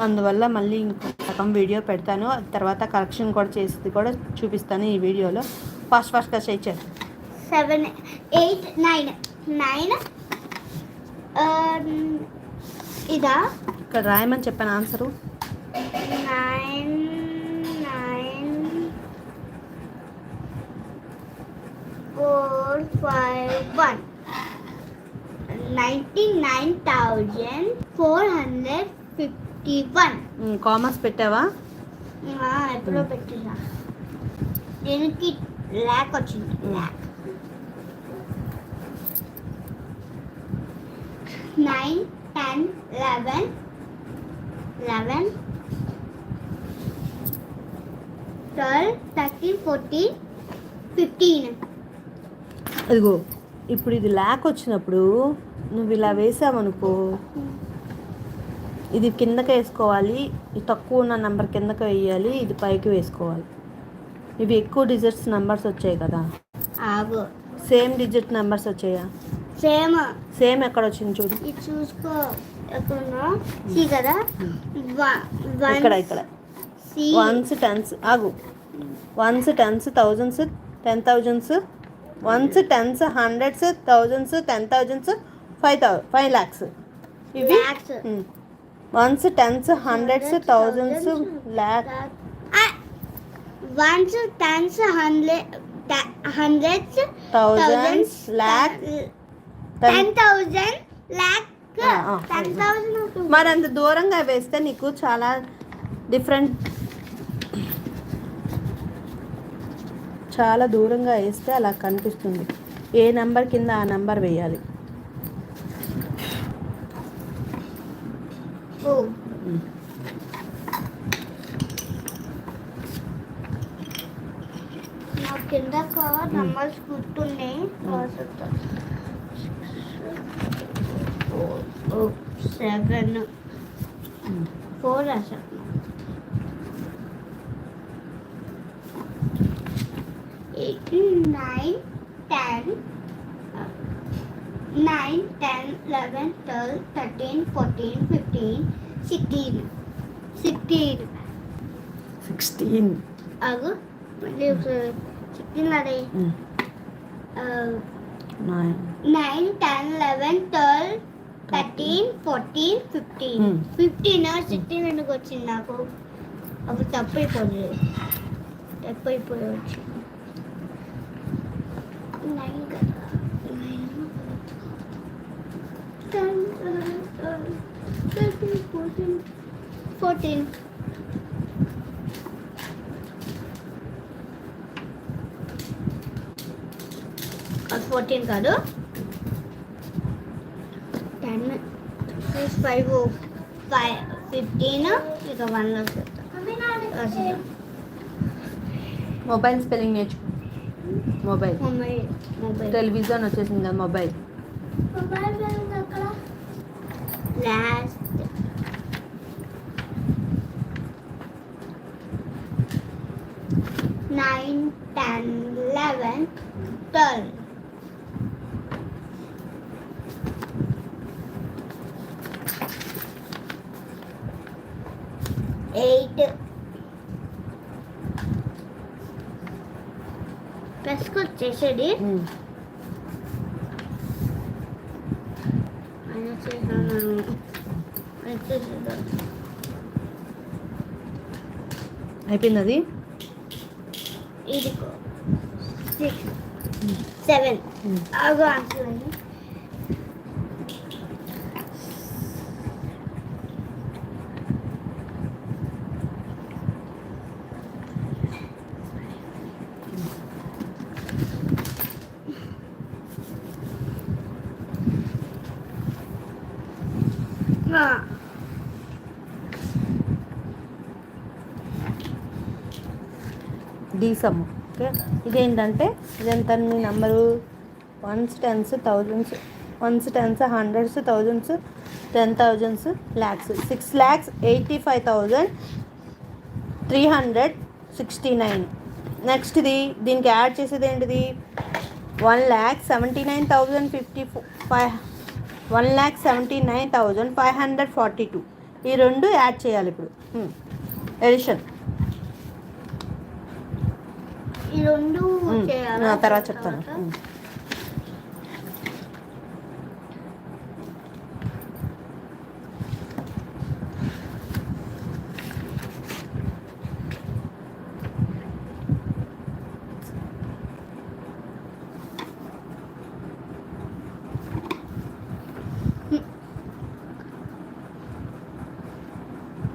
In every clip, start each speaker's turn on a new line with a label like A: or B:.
A: అందువల్ల మళ్ళీ ఇంకో రకం వీడియో పెడతాను. తర్వాత కరెక్షన్ కూడా చేసి కూడా చూపిస్తాను ఈ వీడియోలో. ఫాస్ట్ ఫాస్ట్గా చేయించాను
B: సెవెన్ ఎయిట్ నైన్. నైన్ ఇదా?
A: ఇక్కడ రాయమని చెప్పాను answer.
B: Nine nine four five one. Ninety nine thousand four hundred fifty one
A: commas పెట్టావా?
B: ఎప్పుడో పెట్టినా. దీనికి ల్యాక్ వచ్చింది. Lakh nine ten eleven eleven twelve thirteen fourteen fifteen
A: అదిగో ఇప్పుడు ఇది ల్యాక్ వచ్చినప్పుడు నువ్వు ఇలా వేసావనుకో ఇది కిందకి వేసుకోవాలి. తక్కువ ఉన్న నెంబర్ కిందకి వేయాలి. ఇది పైకి వేసుకోవాలి. ఇవి ఎక్కువ డిజిట్స్ నెంబర్స్ వచ్చాయి కదా.
B: ఆగు.
A: సేమ్ డిజిట్ నెంబర్స్ వచ్చాయా?
B: సేమ్
A: సేమ్ ఎక్కడ వచ్చింది చూడు.
B: ఇది చూసుకో. కదా?
A: ఇక్కడ ఇక్కడ. వన్స్ టెన్స్ ఆగు. Ones tens thousands ten thousands ones tens hundreds thousands ten thousands five thou five lakhs ఇవి? Lakhs ones tens hundreds
B: thousands lakh ones tens
A: hundred hundreds
B: thousands lakh ten
A: thousand lakh
B: ten thousand
A: మరి అంత దూరంగా వేస్తే నీకు చాలా different చాలా దూరంగా వేస్తే అలా కనిపిస్తుంది. ఏ నెంబర్ కింద ఆ నెంబర్ వేయాలి.
B: కింద నంబర్స్ గుర్తున్నాయి సెవెన్ ఫోర్ అసలు eight nine ten nine ten eleven twelve thirteen fourteen fifteen sixteen
A: sixteen
B: sixteen మళ్ళీ సిక్స్టీన్ అదే nine ten eleven twelve thirteen fourteen
A: fifteen.
B: Fifteen sixteen ఎందుకు వచ్చింది నాకు? అప్పుడు తప్పు అయిపోయింది తప్పు అయిపోయి వచ్చి నైన్ కదా nine ten eleven twelve thirteen fourteen fourteen అది ఫోర్టీన్ కాదు. Ten six five five fifteen ఇక వన్
A: మొబైల్ స్పెల్లింగ్ నేర్చుకో. మొబైల్
B: మొబైల్ మొబైల్
A: టెలివిజన్ వచ్చేసింది కదా mobile
B: last nine ten eleven twelve eight ప్లస్కి వచ్చేసేది వచ్చేసేది
A: అయిపోయింది అది?
B: ఇది సిక్స్ సెవెన్ ఆగు ఆన్సర్
A: డి సమ్ ఓకే? ఇదేంటంటే ఇదెంత మీ number. Ones tens thousands ones tens hundreds thousands ten thousands lakhs six lakhs eighty five thousand three hundred sixty nine. నెక్స్ట్ది దీనికి add చేసేది ఏంటిది? One lakh seventy nine thousand fifty five one lakh seventy nine thousand five hundred forty two. ఈ రెండు add చేయాలి ఇప్పుడు. Edition.
B: ఈ రెండు?
A: తర్వాత చెప్తాను ఉమ్.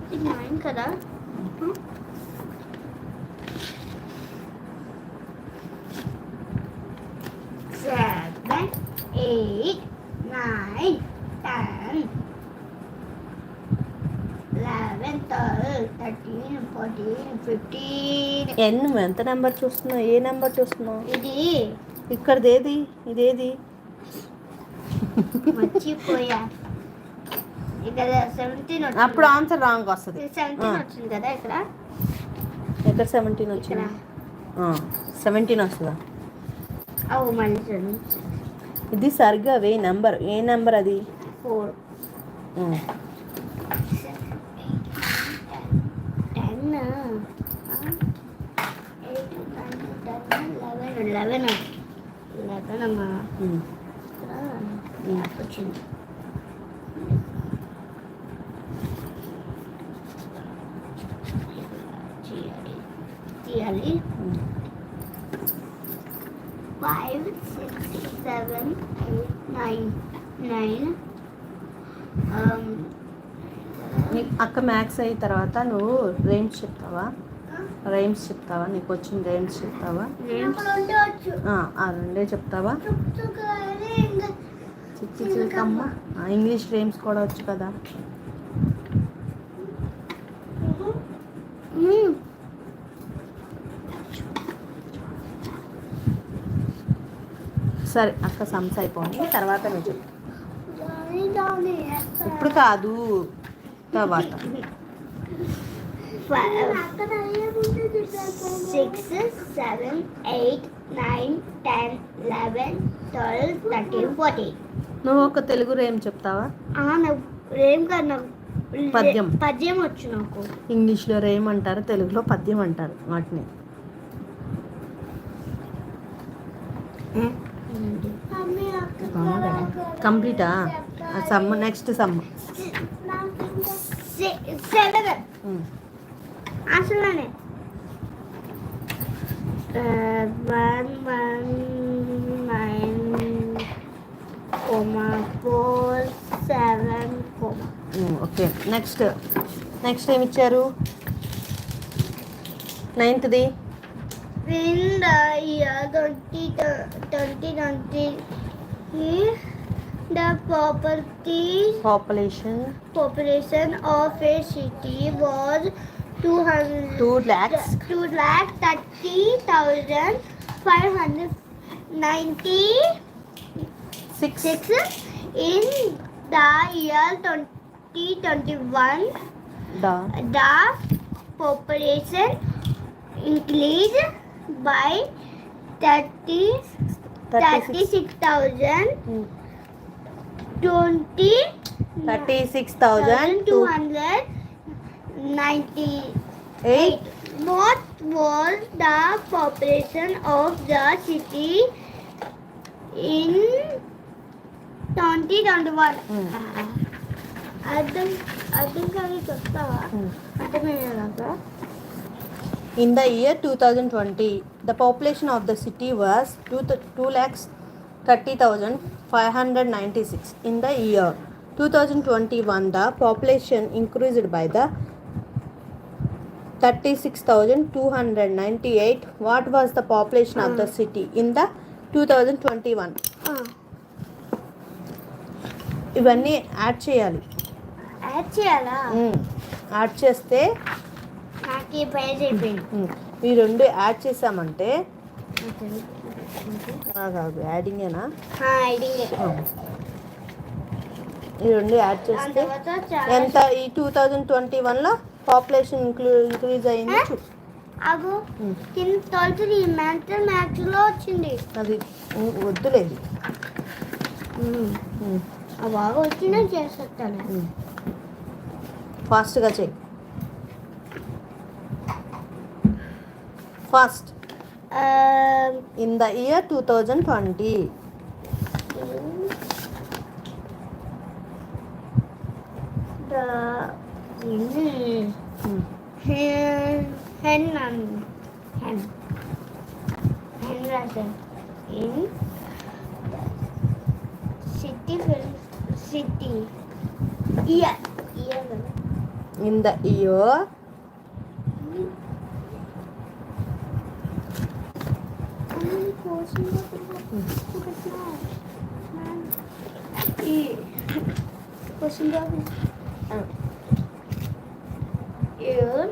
B: ఇది నైన్ కదా seven eight nine ten eleven twelve thirteen fourteen fifteen
A: ఎన్ నువ్వు ఎంత నెంబర్ చూస్తున్నావు? ఏ నెంబర్ చూస్తున్నావు?
B: ఇది
A: ఇక్కడది ఏది ఇదేది?
B: మర్చిపోయా. ఇక్కడ సెవెంటీన్
A: అప్పుడు ఆన్సర్ రాంగ్ వస్తుంది.
B: సెవెంటీన్. వచ్చింది కదా ఇక్కడ?
A: ఎక్కడ సెవెంటీన్ వచ్చింది? సెవెంటీన్ వస్తుందా?
B: అవు మళ్ళీ
A: ఇది సరిగ్గా వే నెంబర్. ఏ నెంబర్ అది?
B: ఫోర్. లెవెన్ లెవెన్ అమ్మా వచ్చింది చేయాలి తీయాలి
A: ఉమ్.
B: Five six seven eight nine nine Um,
A: నీ- అక్క మ్యాథ్స్ అయిన తర్వాత నువ్వు రేంజ్ చెప్తావా? రైమ్స్ చెప్తావా? నీకు వచ్చిన రేంజ్ చెప్తావా? ఆ, ఆ రెండే చెప్తావా? చిచ్చి చిలకమ్మ ఆ, ఇంగ్లీష్ రేమ్స్ కూడా వచ్చు కదా. సరే అక్క సమ్స్ అయిపోయింది. తర్వాత నువ్వు చెప్పు. ఇప్పుడు కాదు తర్వాత.
B: Six seven eight nine ten eleven twelve thirteen fourteen.
A: నువ్వు ఒక తెలుగు రేమ్ చెప్తావా?
B: నాకు ఏం కాదు నాకు
A: పద్యం.
B: పద్యం వచ్చు నాకు.
A: ఇంగ్లీష్లో రేమ్ అంటారు తెలుగులో పద్యం అంటారు వాటిని. కంప్లీటా sum next sum
B: అసలునే one one nine comma four seven comma
A: okay next next ఏమి ఇచ్చారు? నైన్త్ది
B: In the year 20, the property
A: population.
B: population of a city was 200
A: 2 lakhs.
B: 2 lakh thirty
A: thousand five hundred ninety six
B: in the year 2021
A: the,
B: the population increased by 30
A: 36
B: thousand. 20 what was the population of the city in 2021 mm. Uh-huh. I think I think I will just
A: In the year 2020, the population of the city was 2, 2 lakhs 30,596. In the year 2021, the population increased by the 36,298. What was the population of the city in the 2021? ఇవన్నీ add చేయాలి
B: add చేయాలా
A: add చేస్తే
B: నాకు ఈ
A: రెండు add చేసామంటే కాదు యాడింగేనా ఈ రెండు యాడ్ చేస్తే ఎంత? ఈ టూ థౌజండ్ ట్వంటీ వన్లో పాపులేషన్ ఇంక్లూ ఇంక్రీజ్ అయింది
B: అగు
A: ఉమ్,
B: కింద ట్వెల్త్ మ్యాథ్స్ మ్యాథ్స్లో వచ్చింది.
A: అది వద్దులేదు.
B: బాగా వచ్చిందని చేసేస్తాను.
A: ఫాస్ట్గా చెయ్యి first.
B: Um,
A: in the year 2020
B: the mm. Hen, hen, hen, hen, hen, in city city. Year year.
A: In the year
B: ఈ question year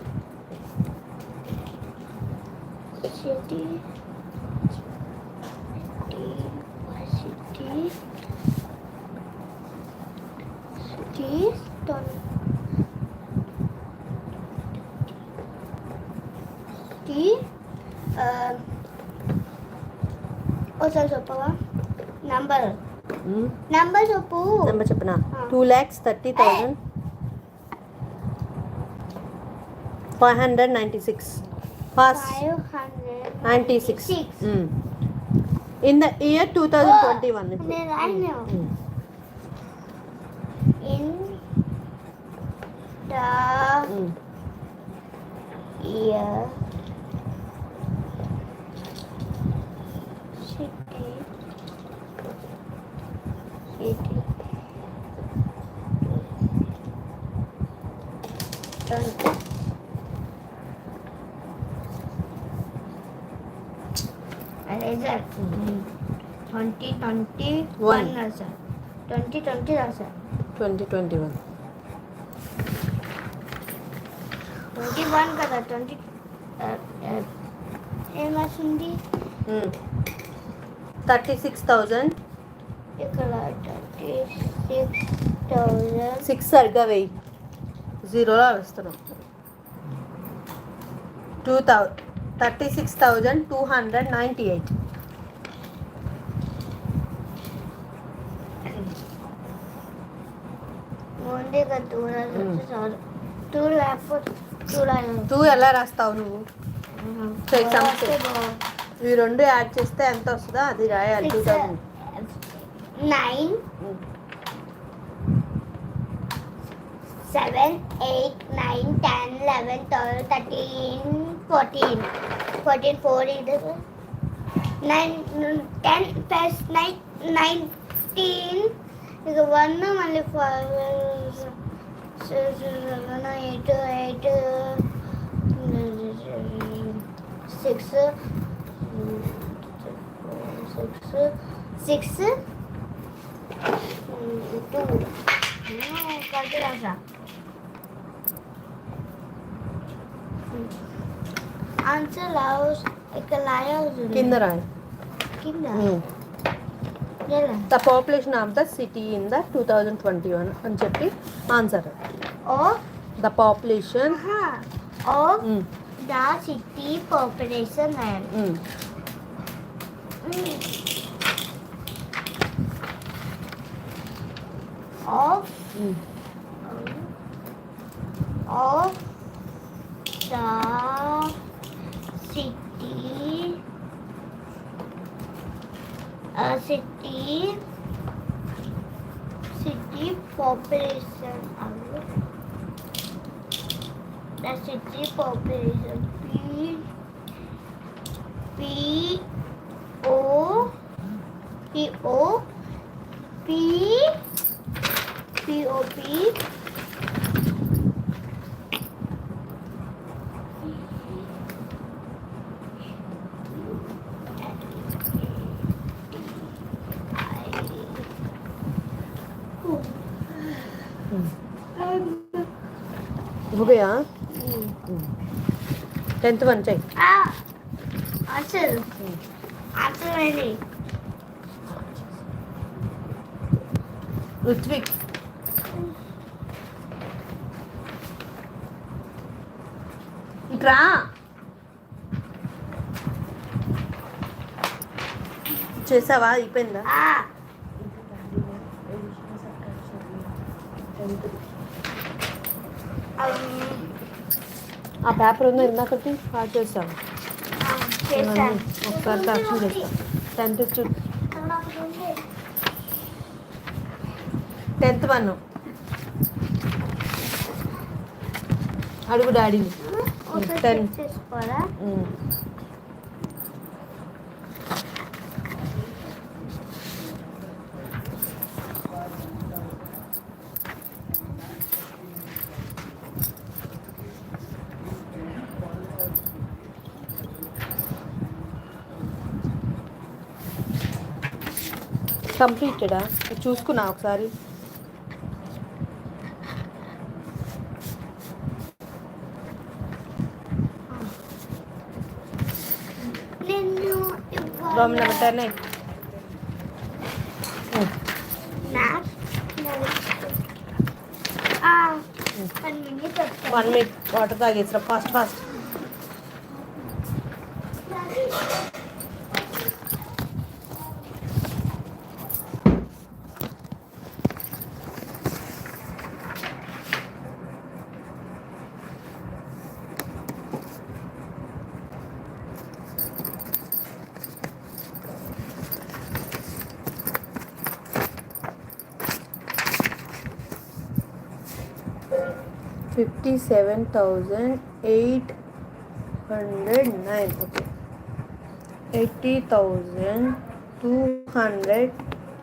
B: city city city city ఒకసారి చెప్పవా నంబర్ నంబర్ చెప్పు
A: నెంబర్ చెప్పనా
B: ఆ.
A: Two lakhs thirty thousand five hundred ninety six fast
B: five hundred
A: ninety six in the year two thousand twenty one
B: నేను రాయను sir twenty twenty one. రాసా twenty twenty రాసా
A: twenty twenty one.
B: Twenty one కదా twenty ఏం రాసింది?
A: Thirty six thousand
B: ఇక్కడ twenty six thousand
A: six సరిగ్గా వెయ్యి. జీరోలో వేస్తున్నాం. Two thou thirty six thousand two hundred ninety
B: eight. కదా టూ
A: ఎలా రాస్తావు నువ్వు? Something. ఈ రెండు యాడ్ చేస్తే ఎంత వస్తుందో అది రాయాలి.
B: Two thousand nine seven eight nine ten eleven twelve thirteen 14. 14, 4 is 9, 10 plus 9, 19 is 1, only 5, 6, 7, 8, 8, 6, 6, 6, 2 ఇక్కడ లాయస్
A: కింద రాయి
B: కింద
A: Hmm.
B: ఎలా
A: the population of the city in the two thousand twenty one అని చెప్పి answer
B: of
A: the population
B: of the city population and of of the city uh, city city population. The city population. P P O P O P P O P అయిపోయా tenth one చెయ్యి
A: రుత్విక్. ఇట్రా చేసావా? అయిపోయిందా? ఆ paper ఉందో ఇందాకటి చేస్తాను
B: చేశాను.
A: ఒకసారి కరెక్షన్ చేస్తాను టెన్త్. Tenth one. అడుగు డాడీని.
B: ఒకటి
A: టెన్. కంప్లీటెడా? చూసుకున్నా ఒకసారి.
B: నిన్ను
A: Rome
B: number ten
A: one minute water తాగేసిన fast fast. Fifty seven thousand eight hundred nine okay eighty thousand two hundred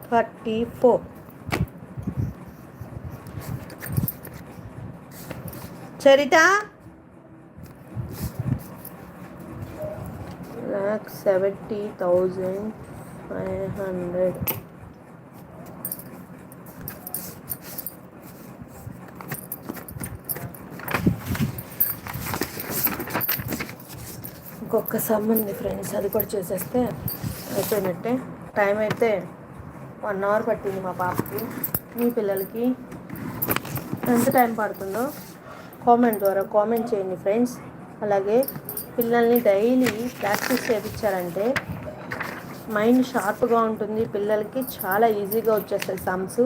A: thirty four Charitha lakh seventy thousand five hundred ఇంకొక sum ఉంది friends అది కూడా చేసేస్తే అయిపోయినట్టే. టైం అయితే వన్ అవర్ పట్టింది మా పాపకి మీ పిల్లలకి. ఎంత టైం పడుతుందో కామెంట్ ద్వారా కామెంట్ చేయండి ఫ్రెండ్స్. అలాగే పిల్లల్ని డైలీ ప్రాక్టీస్ చేయించారంటే మైండ్ షార్ప్గా ఉంటుంది. పిల్లలకి చాలా ఈజీగా వచ్చేస్తాయి సమ్స్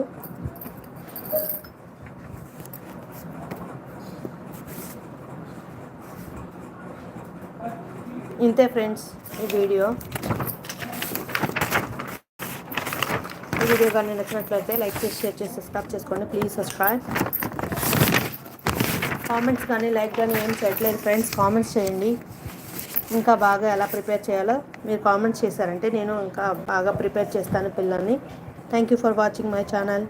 A: ఇంతే ఫ్రెండ్స్ ఈ వీడియో. ఈ వీడియో కానీ నచ్చినట్లయితే లైక్ చేసి షేర్ చేసి సబ్స్క్రైబ్ చేసుకోండి. ప్లీజ్ సబ్స్క్రైబ్ కామెంట్స్ కానీ లైక్ కానీ ఏం చేయట్లేదు ఫ్రెండ్స్. కామెంట్స్ చేయండి. ఇంకా బాగా ఎలా ప్రిపేర్ చేయాలో మీరు కామెంట్స్ చేశారంటే నేను ఇంకా బాగా ప్రిపేర్ చేస్తాను పిల్లల్ని. Thank you for watching my channel